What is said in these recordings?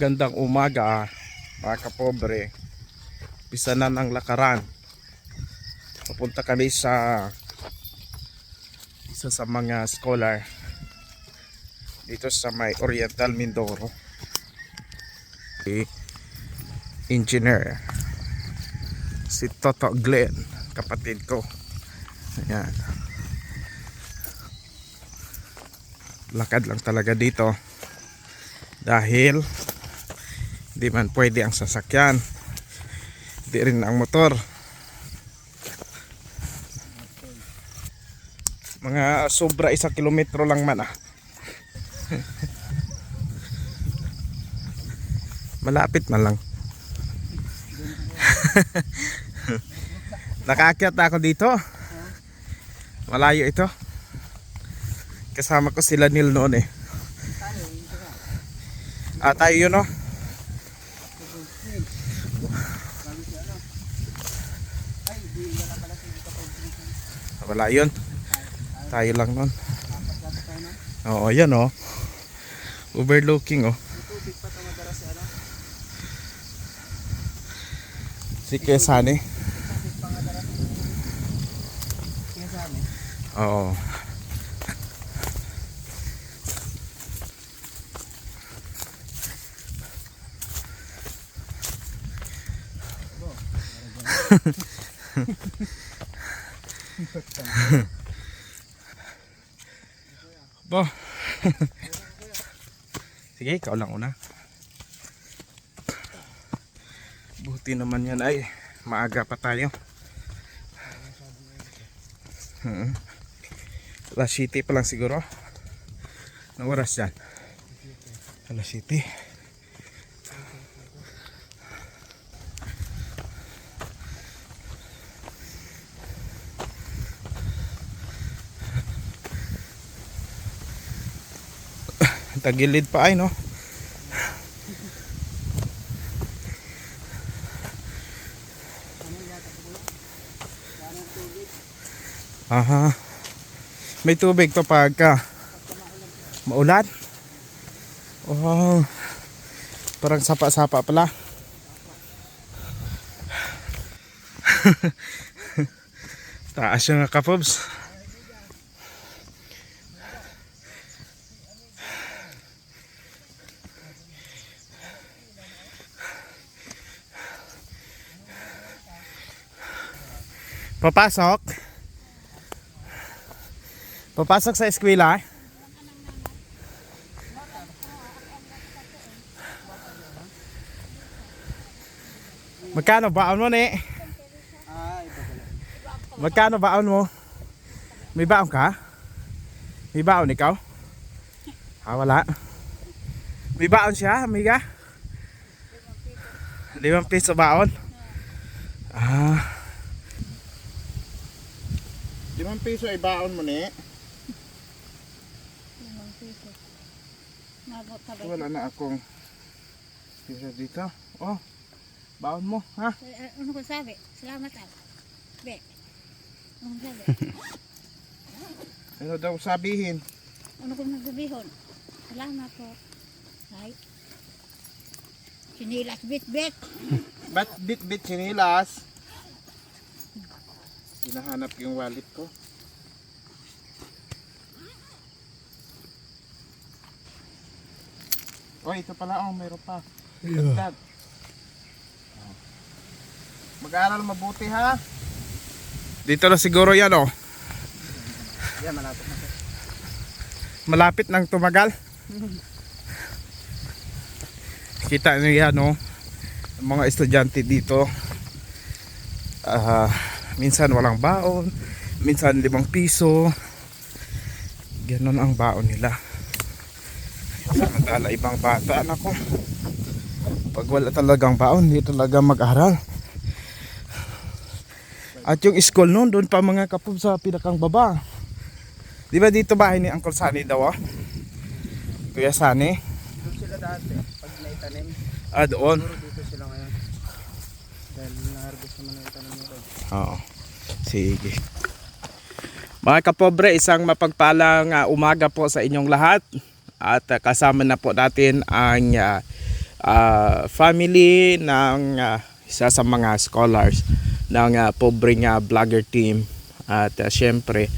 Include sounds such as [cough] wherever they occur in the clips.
magandang umaga mga kapobre. Pisa na ng lakaran. Papunta kami sa isa sa mga scholar dito sa may Oriental Mindoro. Si engineer si Toto Glenn, kapatid ko. Ayan. Lakad lang talaga dito dahil hindi man pwede ang sasakyan. Hindi rin ang motor. Mga sobra isang kilometro lang man ah. [laughs] Malapit man lang. [laughs] Nakaakyat na ako dito. Malayo ito. Kasama ko sila Neil noon eh. Ah, tayo yun oh. Wala yun. Tayo lang nun. Oo, yan oh. Overlooking oh. Si Kesane. Oo. Bo. [laughs] Sige, ikaw lang una. Buti naman yan ay maaga pa tayo. Hmm. Alas City pa lang siguro. Anong oras yan? Alas City. Tagilid pa ay no. Aha. May tubig to pagka maulan. Oh. Parang sapa-sapa pala. [laughs] Taas yung kapobs. Papasok. Papasok sa eskwela. Magkano baon mo ni? Magkano baon mo? May baon ka? May baon ikaw? Ah, wala. May baon siya, amiga? Limang piso baon? Limang piso ay baon mo ni? Limang piso. Nabot ka ba? Wala na akong pisa dito. Oh, baon mo, ha? Eh, Ano ko sabi? Salamat ako. Be. Ano ko sabi? [laughs] Ano daw sabihin? Ano ko nagabihon? Salamat po. Ay. Sinilas bit-bit. Ba't bit-bit sinilas? Hinahanap yung wallet ko. Oh, ito pala. Oh, mayroon pa. Dagdag. Oh. Mag-aaral mabuti ha. Dito na siguro yan oh. Yan, malapit na. Malapit nang tumagal. Kita niyo yan oh. Ang mga estudyante dito. Ah, minsan walang baon, minsan limang piso. Ganon ang baon nila. Samantala ibang bata nako. Pag wala talagang baon, hindi talaga mag-aral. At yung school noon, doon pa mga kapub sa pinakang baba. Di ba dito bahay ni Uncle Sunny daw ah? Kuya Sunny? Doon sila dati, pag naitanim, Ah, doon. dito sila ngayon. Dahil na-harvest naman na yung tanim nito. Oo. Sige. Mga kapobre, isang mapagpalang ah, umaga po sa inyong lahat. At ah, kasama na po natin ang ah, ah, family ng ah, isa sa mga scholars ng ah, pobreng ah, vlogger team at ah, syempre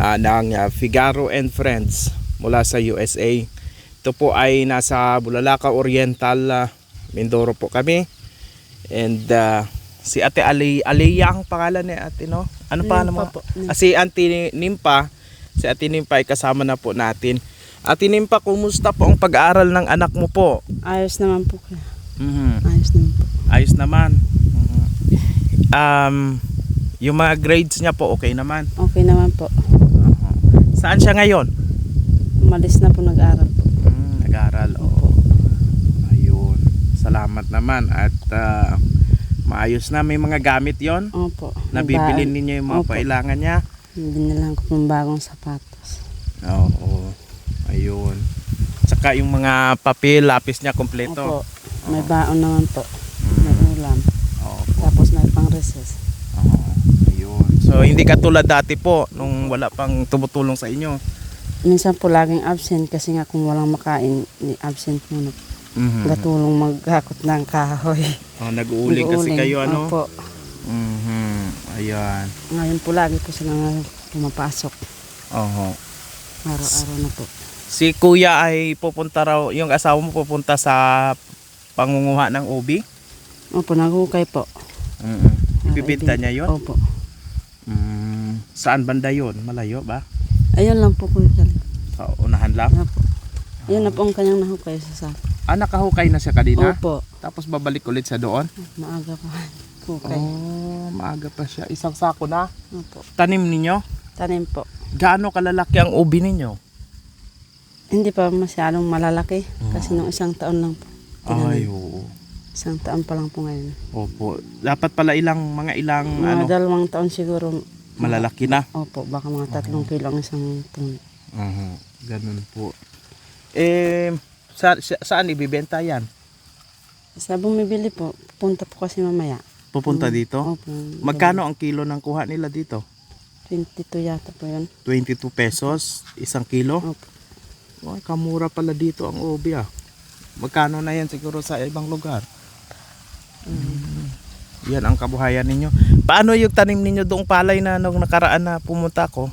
ah, ng ah, Figaro and Friends mula sa USA. Ito po ay nasa Bulalaka Oriental, ah, Mindoro po kami. And ah, si Ate Ali, Aliyah ang pangalan ni Ate, no? Ano pa po. Ah, si Auntie Nimpa, si Ate Nimpa ay kasama na po natin. Ate Nimpa, kumusta po ang pag-aaral ng anak mo po? Ayos naman po. Mhm. Ayos naman po. Ayos naman. Mhm. Um, yung mga grades niya po okay naman. Okay naman po. Mhm. Saan siya ngayon? Umalis na po nag-aral po. Mm, nag-aaral. Oo. Ayun. Salamat naman at ah, maayos na may mga gamit 'yon. Opo. Nabibili ninyo yung mga Opo. kailangan niya. Binilang ko ng bagong sapatos. Oo. Ayun. Tsaka yung mga papel, lapis niya kompleto. Opo. May baon naman po. May Mm. ulam. Opo. Tapos may pang recess. Oo. Ayun. So hindi katulad dati po nung wala pang tumutulong sa inyo. Minsan po laging absent kasi nga kung walang makain, ni absent muna. Mhm. Gatulong maghakot ng kahoy. Oh, nag-uuling kasi kayo ano? Opo. Mhm. Ayan. Ngayon po lagi po sila nga pumapasok. Oo. Araw-araw na po. Si kuya ay pupunta raw, yung asawa mo pupunta sa pangunguha ng ubi? Opo, naghukay po. Ibibenta Para niya yon? Opo. Mm. Saan banda yon? Malayo ba? Ayun lang po kuya. Sal- Sa unahan lang? Opo. Yun na po ang kanyang nahukay sa sako. Ah, nakahukay na siya kanina? Opo. Tapos babalik ulit siya doon? Maaga pa. [laughs] Hukay. Oh, maaga pa siya. Isang sako na. Opo. Tanim ninyo? Tanim po. Gaano kalalaki ang ubi ninyo? Hindi pa masyadong malalaki. Kasi nung isang taon lang po. Ay, oo. Isang taon pa lang po ngayon. Opo. Dapat pala ilang, mga ilang, Mga ano, dalawang taon siguro. malalaki na. Opo, baka mga tatlong kilo ang isang puno. Uh Ganun po. Eh, sa, sa- saan ibibenta yan? Sa bumibili po, punta po kasi mamaya. Pupunta dito? Opo. Magkano ang kilo ng kuha nila dito? 22 yata po yun. 22 pesos, isang kilo? Opo. Ay, kamura pala dito ang ubi ah. Magkano na yan siguro sa ibang lugar? Mm. Yan ang kabuhayan ninyo. Paano yung tanim ninyo doong palay na nung nakaraan na pumunta ko?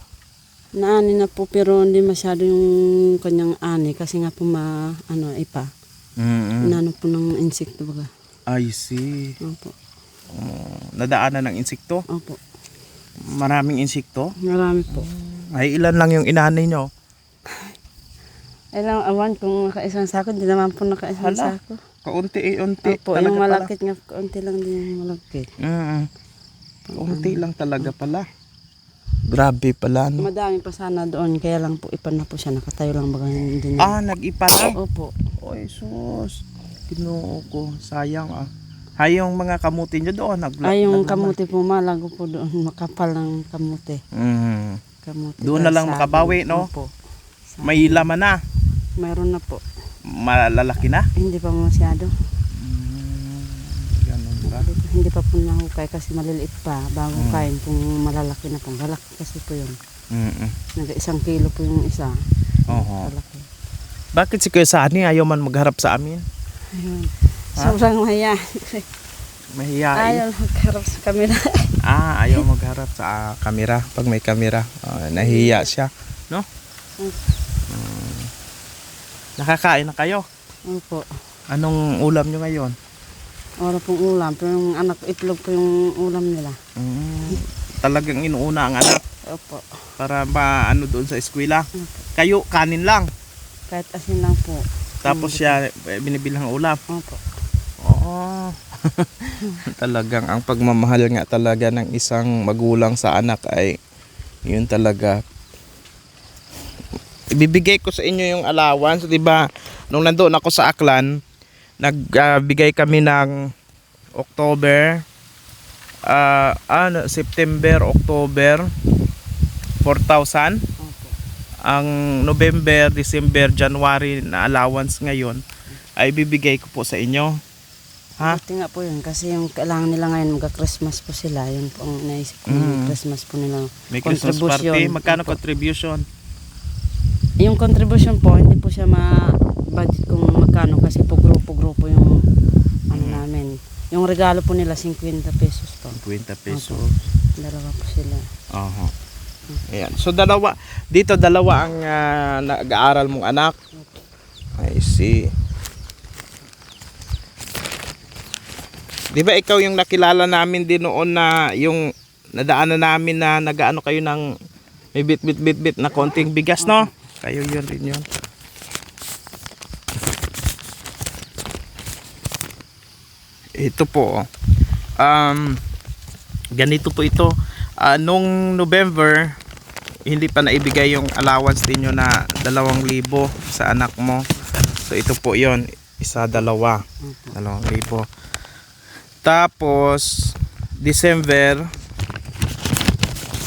Naani na po pero hindi masyado yung kanyang ani kasi nga po ma ano ipa. Mm-mm. Inano po ng insekto baga. I see. Opo. Oh, nadaanan ng insekto? Opo. Maraming insekto? Marami po. Ay ilan lang yung inanay nyo? Ay lang awan kung nakaisang sako, hindi naman po nakaisang Hala. sako. Kaunti-unti Opo, talaga yung pala. malakit nga, kaunti lang din yung malakit. Mm. Kaunti lang talaga pala. Grabe pala no. Madami pa sana doon, kaya lang po ipan na po siya, nakatayo lang baga hindi na. Ah, nag-ipa na. Opo. Oy, sus. Ginoo ko. Sayang ah. Hay yung mga kamuti nyo doon. Nagla- Ay, yung naglaman. kamuti po, malago po doon, [laughs] makapal ang kamuti. Mm. kamuti Doon na lang sa- makabawi, no? Opo. May laman na. Mayroon na po. Malalaki na. Hindi pa masyado. Mm. Ganun ba? Hindi pa po nahukay kasi maliliit pa bago Mm. kain kung malalaki na po. Galaki kasi po yun. Mm-mm. Naga isang kilo po yung isa. Oho. Malaki. Bakit si Kuya Sani ayaw man magharap sa amin? Ayun. Sobrang maya. Mahiyain. Ayaw magkarap sa kamera. Ah, ayaw magharap sa ah, kamera. Pag may kamera, ah, nahiya siya. No? Mm. Mm. Nakakain na kayo? Opo. Anong ulam nyo ngayon? Ora pong ulam. Pero yung anak itlog po yung ulam nila. Mm. Talagang inuuna ang anak Opo. para maano doon sa eskwela. Kayo, kanin lang. Kahit asin lang po. Tapos siya eh, binibilang ulam. Opo. Oo. [laughs] talagang ang pagmamahal nga talaga ng isang magulang sa anak ay yun talaga. Ibibigay ko sa inyo yung allowance, 'di ba? Nung nandoon ako sa Aklan, nagbigay kami ng October ah ano September, October 4,000 Opo. ang November, December, January na allowance ngayon ay bibigay ko po sa inyo. Ha? Buti nga po yun. Kasi yung kailangan nila ngayon magka-Christmas po sila. Yun po ang naisip ko. Mm. Christmas po nila. May Christmas Contribution. party. Magkano Opo. contribution? Yung contribution po, hindi po siya ma-budget kung magkano kasi po grupo-grupo yung ano Mm. namin. Yung regalo po nila 50 pesos po. 50 pesos. Dalawa po sila. Aha. Ayan. So dalawa, dito dalawa ang ah, nag-aaral mong anak. I see. Di ba ikaw yung nakilala namin din noon na yung nadaanan namin na nagaano kayo ng may bit bit bit bit na konting bigas no? Kayo yun rin yun. Ito po. oh. Um, ganito po ito. Ah, nung November, hindi pa naibigay yung allowance ninyo na 2,000 sa anak mo. So ito po yon isa dalawa. 2,000. Tapos December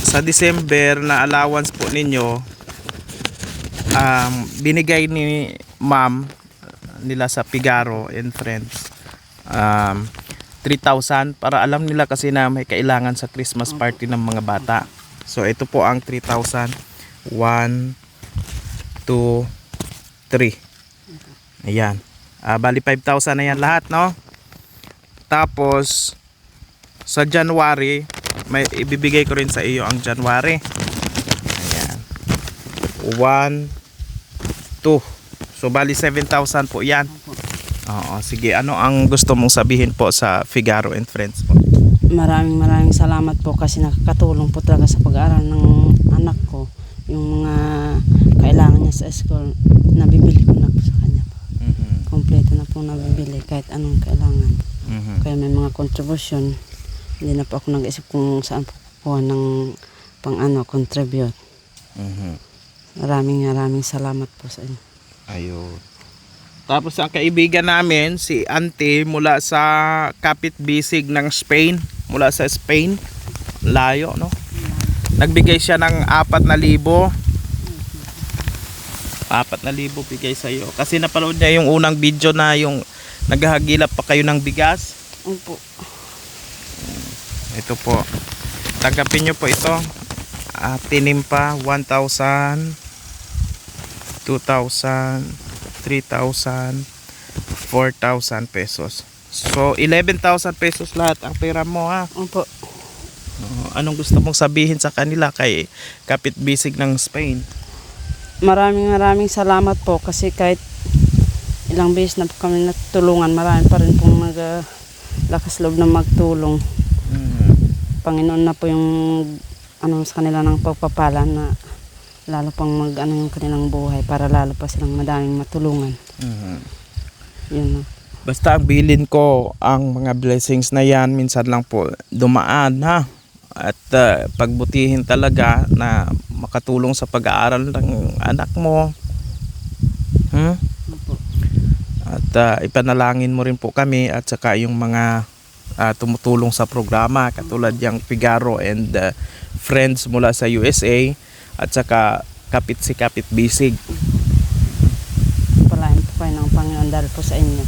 sa December na allowance po ninyo um, binigay ni ma'am nila sa Figaro and Friends um, 3,000 para alam nila kasi na may kailangan sa Christmas party ng mga bata. So ito po ang 3,000. 1, 2, 3. Ayan. Ah, bali 5,000 na yan lahat, no? Tapos, sa January, may ibibigay ko rin sa iyo ang January. Ayan. 1, 2. So, bali 7,000 po yan. Oo, sige. Ano ang gusto mong sabihin po sa Figaro and Friends po? Maraming maraming salamat po kasi nakakatulong po talaga sa pag-aaral ng anak ko. Yung mga kailangan niya sa school, nabibili ko na po sa kanya. Mhm. Kompleto na po nabibili kahit anong kailangan. Mhm. Kaya may mga contribution. Hindi na po ako nag-isip kung saan po kukuha ng pang ano, contribute. Mhm. Maraming maraming salamat po sa inyo. Ayun. Tapos ang kaibigan namin, si Auntie mula sa Kapit Bisig ng Spain. Mula sa Spain. Layo, no? Nagbigay siya ng 4,000. 4,000 bigay sa iyo. Kasi napanood niya yung unang video na yung naghahagilap pa kayo ng bigas. Opo. Ito po. Tanggapin nyo po ito. Ah, tinim pa 1,000 2,000 3,000 4,000 pesos. So 11,000 pesos lahat ang pera mo ha. Opo. Oo, Anong gusto mong sabihin sa kanila kay Kapit Bisig ng Spain? Maraming maraming salamat po kasi kahit ilang beses na po kami natulungan, marami pa rin pong nag ah, lakas loob na magtulong. Mm. Panginoon na po yung ano sa kanila ng pagpapala na lalo pang mag ano yung kanilang buhay para lalo pa silang madaming matulungan. Mhm. Yun na. Basta ang bilin ko ang mga blessings na yan minsan lang po dumaan ha. At uh, pagbutihin talaga na makatulong sa pag-aaral ng anak mo. Hmm? At uh, ipanalangin mo rin po kami at saka yung mga uh, tumutulong sa programa katulad yung Figaro and uh, friends mula sa USA at saka Kapit si Kapit Bisig. Palain po kayo ng Panginoon dahil po sa inyo.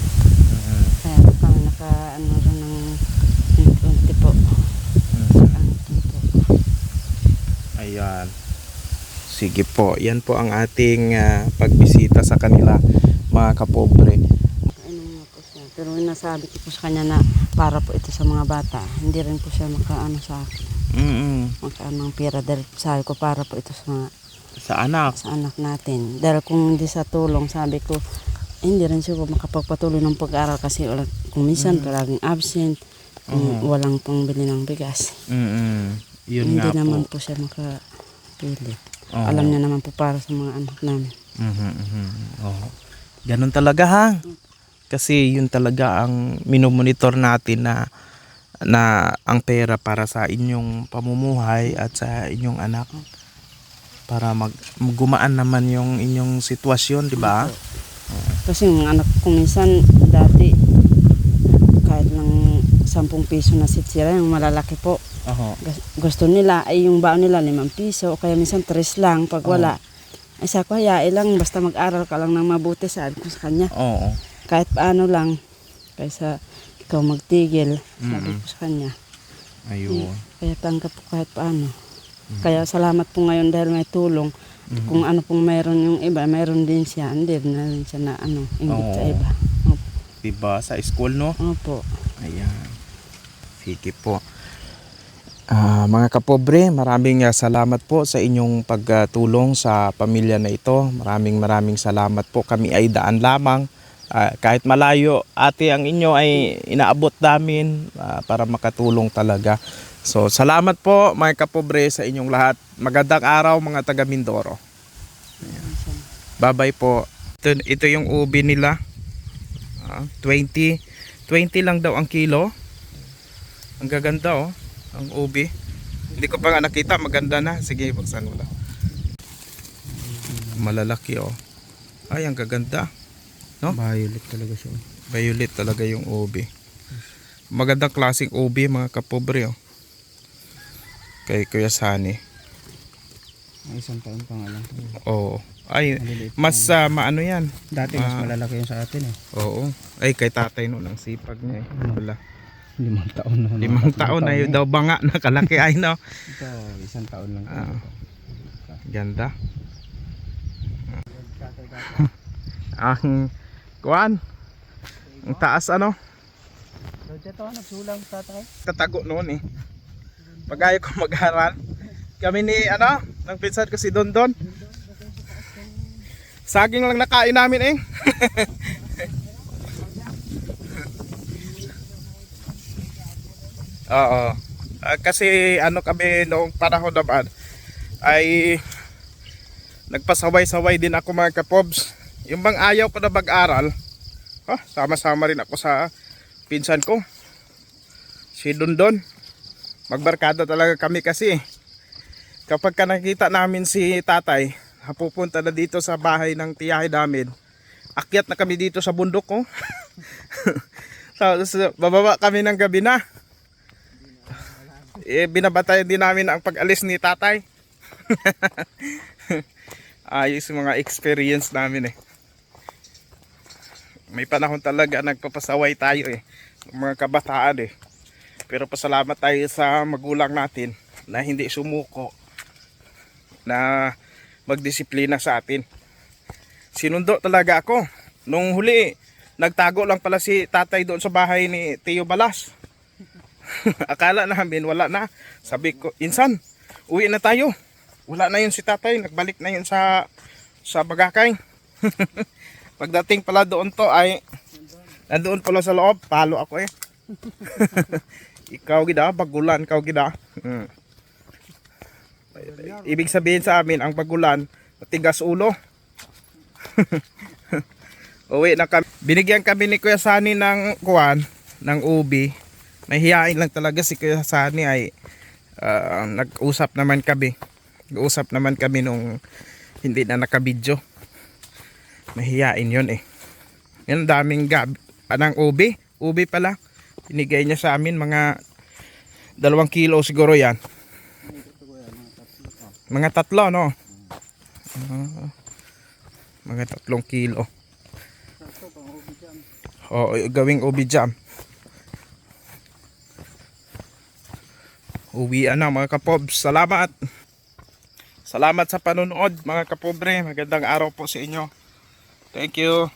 Kaya po kami naka ano rin ng unti po. Po. Ayan. Sige po, yan po ang ating ah, pagbisita sa kanila mga kapobre. Ano. Pero nasabi ko po sa kanya na para po ito sa mga bata. Hindi rin po siya makaano sa akin. Mm Makaano ng pera dahil sabi ko para po ito sa, Sa anak. sa anak natin. Dahil kung hindi sa tulong, sabi ko, eh, hindi rin siguro makapagpatuloy ng pag-aaral kasi wala, kung minsan palaging absent, kung walang pangbili ng bigas. Mm Yun hindi nga naman po. po siya makapili. Oo. Alam niya naman po para sa mga anak namin. Mhm, mhm. Oo. Ganun talaga ha. Kasi yun talaga ang minomonitor natin na na ang pera para sa inyong pamumuhay at sa inyong anak para mag gumaan naman yung inyong sitwasyon, di ba? Kasi yung anak ko minsan dati kahit lang 10 piso na sitsira, yung malalaki po. Gus- Gusto nila ay yung baon nila 5 piso o kaya minsan 3 lang pag wala. Ay sa ko hayain lang basta mag-aral ka lang ng mabuti sabi ko sa kanya. Oo. Kahit paano lang kaysa ikaw magtigil sabi ko sa kanya. Ayun. Kaya tanggap ko kahit paano. Kaya salamat po ngayon dahil may tulong Kung ano pong mayroon yung iba, mayroon din siya. Hindi na rin siya na ano, ingit sa Oo. iba. Opo. Diba? Sa school, no? Opo. Ayan. Sige po. Ah, mga kapobre, maraming ah, salamat po sa inyong pagtulong sa pamilya na ito. Maraming maraming salamat po. Kami ay daan lamang. Ah, kahit malayo, ate ang inyo ay inaabot namin ah, para makatulong talaga. So, salamat po mga kapobre sa inyong lahat. Magandang araw mga taga Mindoro. Bye-bye po. Ito, ito yung ubi nila. Ah, 20 20 lang daw ang kilo. Ang gaganda oh, ang ubi. Hindi ko pa nga nakita, maganda na. Sige, buksan mo lang. Malalaki oh. Ay, ang gaganda. No? Violet talaga siya. Violet talaga yung ubi. Magandang klaseng ubi mga kapobre oh. Kay Kuya Sani. Ang isang taon pa nga lang. Oo. Ay, Maliliit mas ah, maano yan. Dati mas Ah. malalaki yun sa atin eh. Oo. Ay, kay tatay noon ang sipag niya eh. Wala. Limang taon na. Limang taon na yun daw ba nga [laughs] nakalaki ay no. Ito, isang taon lang. Ah. Ganda. [laughs] Ang kuan. Ang taas ano? Dito nagsulang tatay. Tatago noon eh. Pag ayaw ko mag-aral. Kami ni ano, ng pinsan ko si Dondon. Saging lang nakain namin eh. [laughs] Oo. Ah, kasi ano kami noong panahon naman ay nagpasaway-saway din ako mga kapobs. Yung bang ayaw ko na mag-aral, ah, sama-sama rin ako sa pinsan ko. Si Dondon. Magbarkada talaga kami kasi. Kapag ka nakita namin si tatay, pupunta na dito sa bahay ng tiyahe namin. Akyat na kami dito sa bundok [laughs] ko. so, bababa kami ng gabi na. Eh, binabatayan din namin ang pag-alis ni tatay. [laughs] Ayos yung mga experience namin eh. May panahon talaga nagpapasaway tayo eh. Mga kabataan eh. Pero pasalamat tayo sa magulang natin na hindi sumuko na magdisiplina sa atin. Sinundo talaga ako. Nung huli, nagtago lang pala si tatay doon sa bahay ni Tio Balas. [laughs] Akala namin wala na. Sabi ko, insan, uwi na tayo. Wala na yun si tatay, nagbalik na yun sa sa Bagakay. [laughs] Pagdating pala doon to ay nandoon pala sa loob, palo ako eh. [laughs] ikaw gida, bagulan, ikaw gida. Mm. Ibig sabihin sa amin, ang bagulan, matigas ulo. [laughs] Uwi na kami. Binigyan kami ni Kuya Sani ng kuwan, ng ubi. Mahihain lang talaga si Kuya Sani ay ah, nag-usap naman kami. Nag-usap naman kami nung hindi na nakabidyo. Mahihain yun eh. Yan daming gab anang ubi. Ubi pala. Binigay niya sa amin mga dalawang kilo siguro yan. Mga tatlo no. Ah, mga tatlong kilo. Oo, gawing ubi jam. Uwian na mga kapobs. Salamat. Salamat sa panonood mga kapobre. Magandang araw po sa inyo. Thank you.